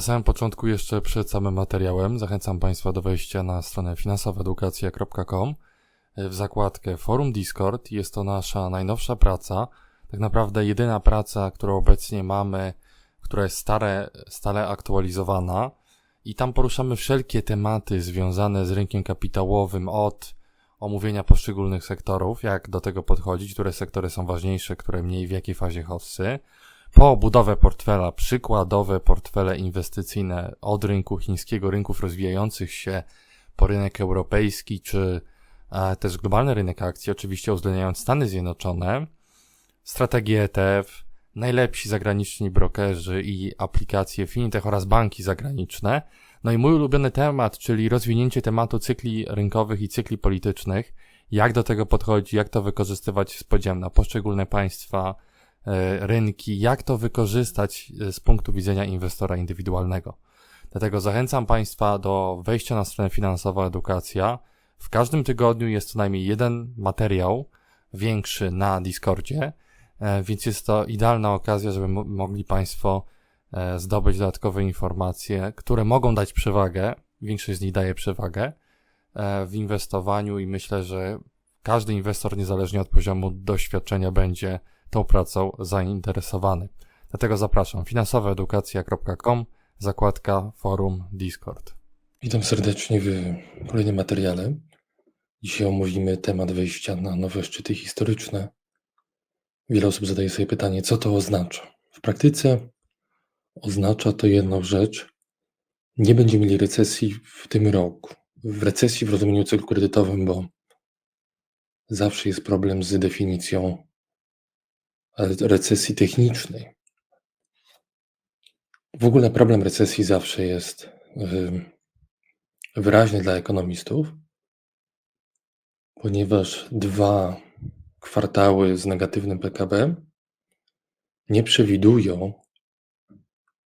Na samym początku, jeszcze przed samym materiałem, zachęcam Państwa do wejścia na stronę finansowaedukacja.com w zakładkę Forum Discord. Jest to nasza najnowsza praca, tak naprawdę jedyna praca, którą obecnie mamy, która jest stare, stale aktualizowana i tam poruszamy wszelkie tematy związane z rynkiem kapitałowym od omówienia poszczególnych sektorów, jak do tego podchodzić, które sektory są ważniejsze, które mniej, w jakiej fazie hossy, po budowę portfela, przykładowe portfele inwestycyjne od rynku chińskiego, rynków rozwijających się, po rynek europejski, czy e, też globalny rynek akcji, oczywiście uwzględniając Stany Zjednoczone, strategie ETF, najlepsi zagraniczni brokerzy i aplikacje fintech oraz banki zagraniczne. No i mój ulubiony temat, czyli rozwinięcie tematu cykli rynkowych i cykli politycznych. Jak do tego podchodzi, jak to wykorzystywać z podziałem na poszczególne państwa, rynki, jak to wykorzystać e, z punktu widzenia inwestora indywidualnego. Dlatego zachęcam Państwa do wejścia na stronę Finansowa Edukacja. W każdym tygodniu jest co najmniej jeden materiał większy na Discordzie, E, więc jest to idealna okazja, żeby mogli Państwo e, zdobyć dodatkowe informacje, które mogą dać przewagę, większość z nich daje przewagę e, w inwestowaniu i myślę, że każdy inwestor, niezależnie od poziomu doświadczenia, będzie tą pracą zainteresowany. Dlatego zapraszam finansowaedukacja.com, zakładka forum Discord. Witam serdecznie w kolejnym materiale. Dzisiaj omówimy temat wejścia na nowe szczyty historyczne Wiele osób zadaje sobie pytanie, co to oznacza. W praktyce oznacza to jedną rzecz. Nie będziemy mieli recesji w tym roku. W recesji w rozumieniu cyklu kredytowym, bo zawsze jest problem z definicją recesji technicznej. W ogóle problem recesji zawsze jest wyraźny dla ekonomistów, ponieważ dwa kwartały z negatywnym PKB nie przewidują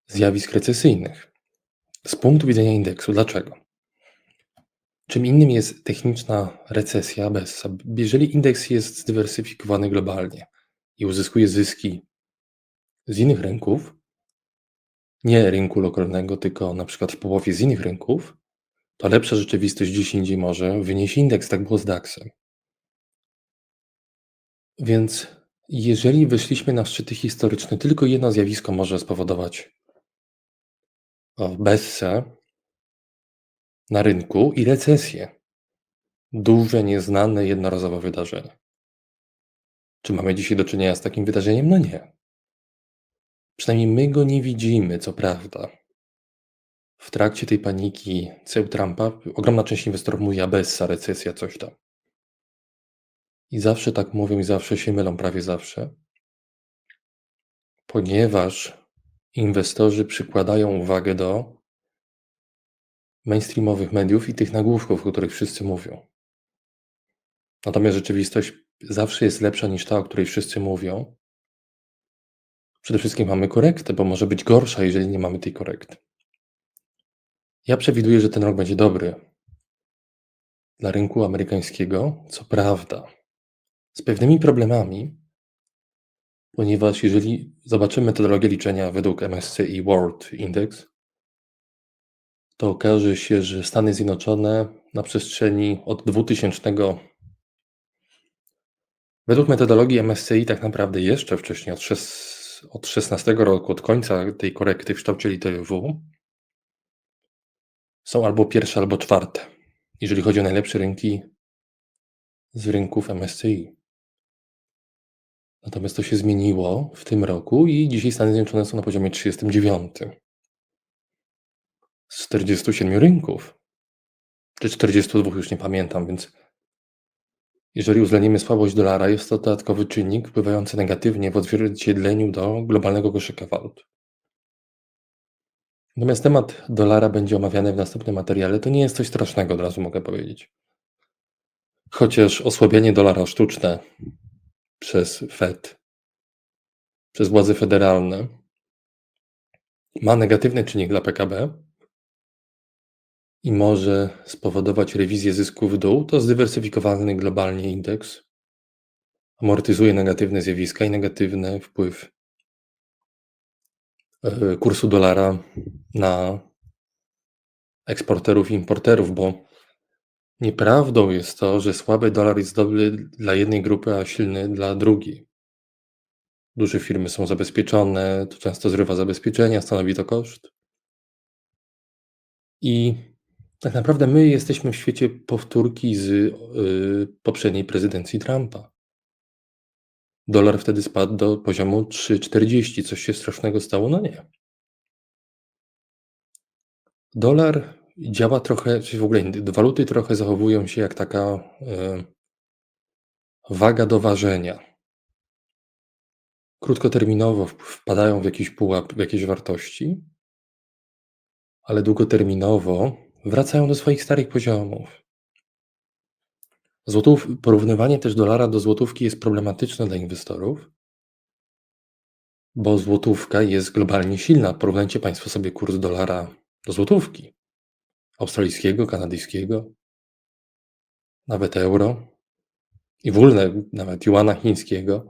zjawisk recesyjnych z punktu widzenia indeksu. Dlaczego? Czym innym jest techniczna recesja bez. Jeżeli indeks jest zdywersyfikowany globalnie i uzyskuje zyski z innych rynków, nie rynku lokalnego, tylko na przykład w połowie z innych rynków, to lepsza rzeczywistość gdzieś indziej może wynieść indeks, tak było z DAX-em. Więc jeżeli wyszliśmy na szczyty historyczne, tylko jedno zjawisko może spowodować bessę na rynku i recesję. Duże, nieznane, jednorazowe wydarzenie. Czy mamy dzisiaj do czynienia z takim wydarzeniem? No nie. Przynajmniej my go nie widzimy, co prawda. W trakcie tej paniki ceł Trumpa ogromna część inwestorów mówi, a bessa, recesja, coś tam. I zawsze tak mówią i zawsze się mylą, prawie zawsze. Ponieważ inwestorzy przykładają uwagę do mainstreamowych mediów i tych nagłówków, o których wszyscy mówią. Natomiast rzeczywistość zawsze jest lepsza niż ta, o której wszyscy mówią. Przede wszystkim mamy korektę, bo może być gorsza, jeżeli nie mamy tej korekty. Ja przewiduję, że ten rok będzie dobry dla rynku amerykańskiego. Co prawda, z pewnymi problemami, ponieważ jeżeli zobaczymy metodologię liczenia według MSCI World Index, to okaże się, że Stany Zjednoczone na przestrzeni od 2000 według metodologii MSCI tak naprawdę jeszcze wcześniej, od, 6, od 16 roku, od końca tej korekty w kształcie litery W, są albo pierwsze, albo czwarte, jeżeli chodzi o najlepsze rynki z rynków MSCI. Natomiast to się zmieniło w tym roku i dzisiaj Stany Zjednoczone są na poziomie 39 z 47 rynków, czy 42, już nie pamiętam, więc jeżeli uwzględnimy słabość dolara, jest to dodatkowy czynnik wpływający negatywnie w odzwierciedleniu do globalnego koszyka walut. Natomiast temat dolara będzie omawiany w następnym materiale. To nie jest coś strasznego, od razu mogę powiedzieć. Chociaż osłabienie dolara sztuczne przez Fed, przez władze federalne, ma negatywny czynnik dla PKB i może spowodować rewizję zysków w dół, to zdywersyfikowany globalnie indeks amortyzuje negatywne zjawiska i negatywny wpływ e, kursu dolara na eksporterów i importerów, bo nieprawdą jest to, że słaby dolar jest dobry dla jednej grupy, a silny dla drugiej. Duże firmy są zabezpieczone, to często zrywa zabezpieczenia, stanowi to koszt. I tak naprawdę my jesteśmy w świecie powtórki z y, poprzedniej prezydencji Trumpa. Dolar wtedy spadł do poziomu 3,40. Coś się strasznego stało? No nie. Dolar działa trochę, czy w ogóle waluty trochę zachowują się jak taka y, waga do ważenia. Krótkoterminowo wpadają w jakiś pułap, w jakieś wartości, ale długoterminowo wracają do swoich starych poziomów. Złotów, porównywanie też dolara do złotówki jest problematyczne dla inwestorów, bo złotówka jest globalnie silna. Porównajcie Państwo sobie kurs dolara do złotówki australijskiego, kanadyjskiego, nawet euro i w ogóle nawet juana chińskiego.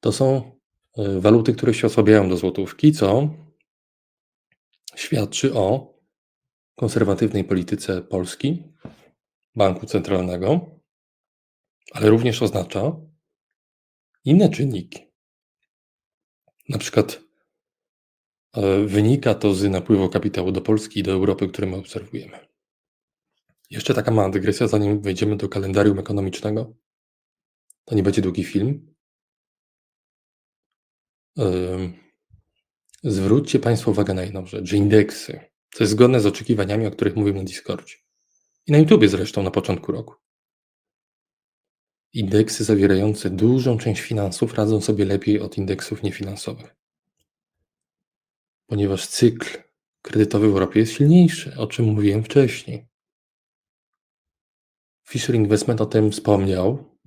To są y, waluty, które się osłabiają do złotówki, co świadczy o konserwatywnej polityce Polski, banku centralnego, ale również oznacza inne czynniki. Na przykład e, wynika to z napływu kapitału do Polski i do Europy, który my obserwujemy. Jeszcze taka mała dygresja, zanim wejdziemy do kalendarium ekonomicznego. To nie będzie długi film. Zwróćcie Państwo uwagę na jedną rzecz, że indeksy, co jest zgodne z oczekiwaniami, o których mówiłem na Discordzie i na YouTubie zresztą na początku roku. Indeksy zawierające dużą część finansów radzą sobie lepiej od indeksów niefinansowych. Ponieważ cykl kredytowy w Europie jest silniejszy, o czym mówiłem wcześniej. Fisher Investment o tym wspomniał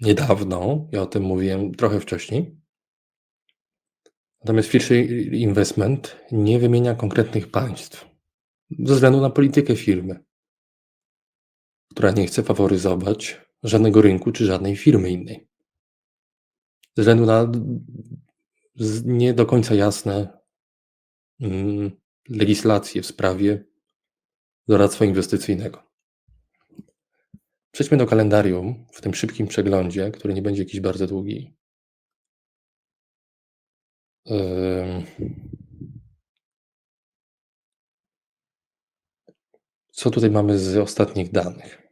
niedawno, ja o tym mówiłem trochę wcześniej. Natomiast Fisher Investment nie wymienia konkretnych państw ze względu na politykę firmy, która nie chce faworyzować żadnego rynku czy żadnej firmy innej. Ze względu na nie do końca jasne mm, legislacje w sprawie doradztwa inwestycyjnego. Przejdźmy do kalendarium w tym szybkim przeglądzie, który nie będzie jakiś bardzo długi. Co tutaj mamy z ostatnich danych?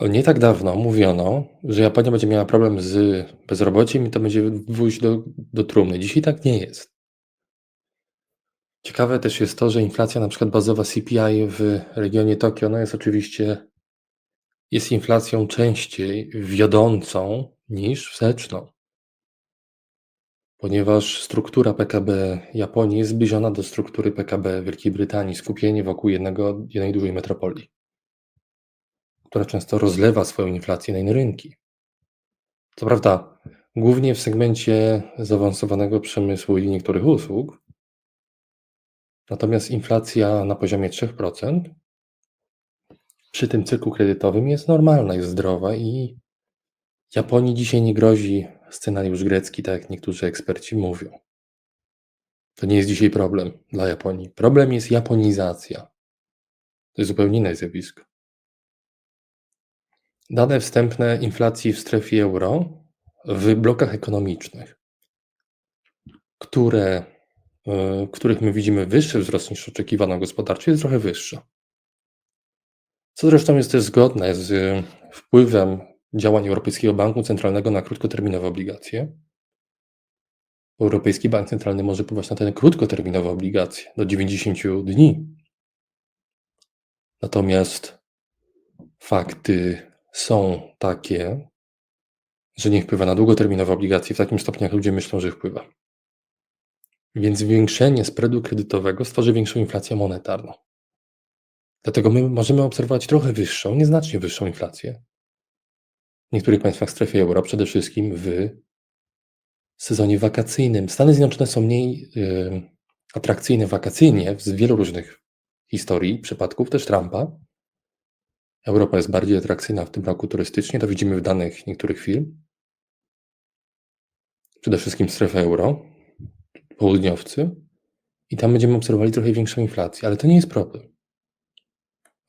Nie tak dawno mówiono, że Japonia będzie miała problem z bezrobociem i to będzie wójść do, do trumny. Dzisiaj tak nie jest. Ciekawe też jest to, że inflacja na przykład bazowa CPI w regionie Tokio, no jest oczywiście jest inflacją częściej wiodącą niż wsteczną ponieważ struktura PKB Japonii jest zbliżona do struktury PKB Wielkiej Brytanii, skupienie wokół jednego, jednej dużej metropolii, która często rozlewa swoją inflację na inne rynki. Co prawda, głównie w segmencie zaawansowanego przemysłu i niektórych usług, natomiast inflacja na poziomie 3% przy tym cyklu kredytowym jest normalna, jest zdrowa i Japonii dzisiaj nie grozi scenariusz grecki, tak jak niektórzy eksperci mówią. To nie jest dzisiaj problem dla Japonii. Problem jest japonizacja. To jest zupełnie inne zjawisko. Dane wstępne inflacji w strefie euro w blokach ekonomicznych, które, w których my widzimy wyższy wzrost niż oczekiwano gospodarczy, jest trochę wyższa. Co zresztą jest też zgodne z wpływem działań Europejskiego Banku Centralnego na krótkoterminowe obligacje. Europejski Bank Centralny może wpływać na te krótkoterminowe obligacje do 90 dni. Natomiast fakty są takie, że nie wpływa na długoterminowe obligacje w takim stopniu, jak ludzie myślą, że wpływa. Więc zwiększenie spreadu kredytowego stworzy większą inflację monetarną. Dlatego my możemy obserwować trochę wyższą, nieznacznie wyższą inflację, niektórych państwach strefy euro, przede wszystkim w sezonie wakacyjnym. Stany Zjednoczone są mniej atrakcyjne wakacyjnie z wielu różnych historii, przypadków też Trumpa. Europa jest bardziej atrakcyjna w tym roku turystycznie, to widzimy w danych niektórych firm. przede wszystkim strefę euro, południowcy, i tam będziemy obserwowali trochę większą inflację, ale to nie jest problem.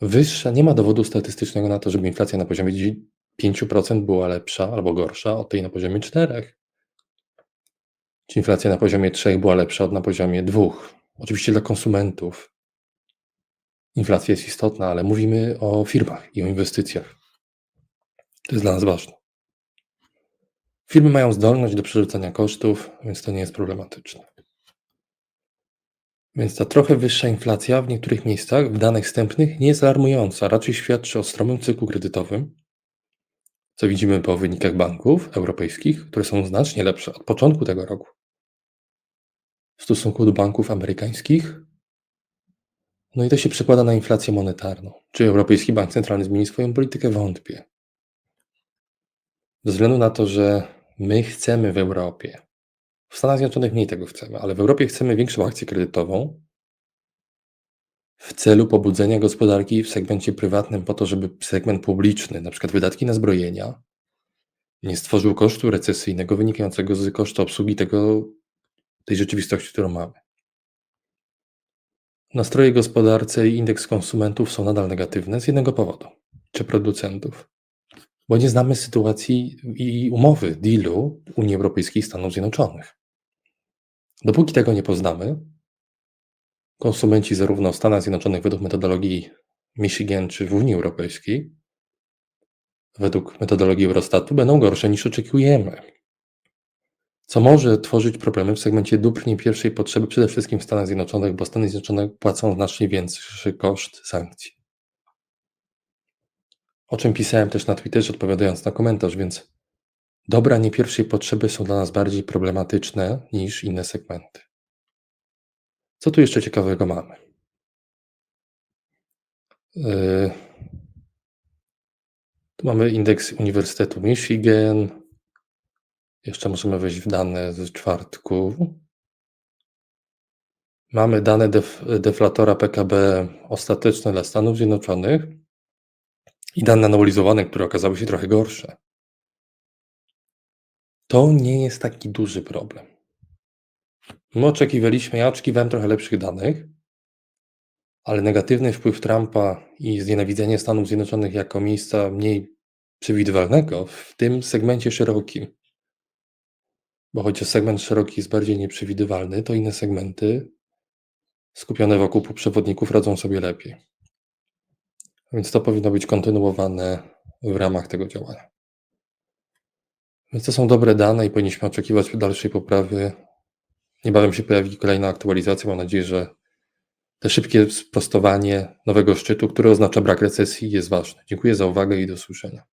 Wyższa, nie ma dowodu statystycznego na to, żeby inflacja na poziomie 5% była lepsza albo gorsza od tej na poziomie 4. Czy inflacja na poziomie 3 była lepsza od na poziomie 2? Oczywiście dla konsumentów inflacja jest istotna, ale mówimy o firmach i o inwestycjach. To jest dla nas ważne. Firmy mają zdolność do przerzucania kosztów, więc to nie jest problematyczne. Więc ta trochę wyższa inflacja w niektórych miejscach w danych wstępnych nie jest alarmująca, raczej świadczy o stromym cyklu kredytowym, co widzimy po wynikach banków europejskich, które są znacznie lepsze od początku tego roku. W stosunku do banków amerykańskich. No i to się przekłada na inflację monetarną. Czy Europejski Bank Centralny zmieni swoją politykę? Wątpię. Ze względu na to, że my chcemy w Europie, w Stanach Zjednoczonych mniej tego chcemy, ale w Europie chcemy większą akcję kredytową w celu pobudzenia gospodarki w segmencie prywatnym, po to, żeby segment publiczny, na przykład wydatki na zbrojenia, nie stworzył kosztu recesyjnego wynikającego z kosztu obsługi tego, tej rzeczywistości, którą mamy. Nastroje gospodarcze i indeks konsumentów są nadal negatywne z jednego powodu, czy producentów. Bo nie znamy sytuacji i umowy, dealu Unii Europejskiej i Stanów Zjednoczonych. Dopóki tego nie poznamy, konsumenci zarówno w Stanach Zjednoczonych według metodologii Michigan czy w Unii Europejskiej, według metodologii Eurostatu, będą gorsze niż oczekujemy. Co może tworzyć problemy w segmencie dóbr nie pierwszej potrzeby, przede wszystkim w Stanach Zjednoczonych, bo Stany Zjednoczone płacą znacznie większy koszt sankcji. O czym pisałem też na Twitterze, odpowiadając na komentarz, więc dobra nie pierwszej potrzeby są dla nas bardziej problematyczne niż inne segmenty. Co tu jeszcze ciekawego mamy? Yy, Tu mamy indeks Uniwersytetu Michigan. Jeszcze możemy wejść w dane z czwartku. Mamy dane def, deflatora PKB ostateczne dla Stanów Zjednoczonych i dane analizowane, które okazały się trochę gorsze. To nie jest taki duży problem. My oczekiwaliśmy, ja oczekiwałem trochę lepszych danych, ale negatywny wpływ Trumpa i znienawidzenie Stanów Zjednoczonych jako miejsca mniej przewidywalnego w tym segmencie szerokim. Bo chociaż segment szeroki jest bardziej nieprzewidywalny, to inne segmenty skupione wokół półprzewodników radzą sobie lepiej. Więc to powinno być kontynuowane w ramach tego działania. Więc to są dobre dane i powinniśmy oczekiwać dalszej poprawy. Niebawem się pojawi kolejna aktualizacja. Mam nadzieję, że te szybkie sprostowanie nowego szczytu, który oznacza brak recesji, jest ważne. Dziękuję za uwagę i do usłyszenia.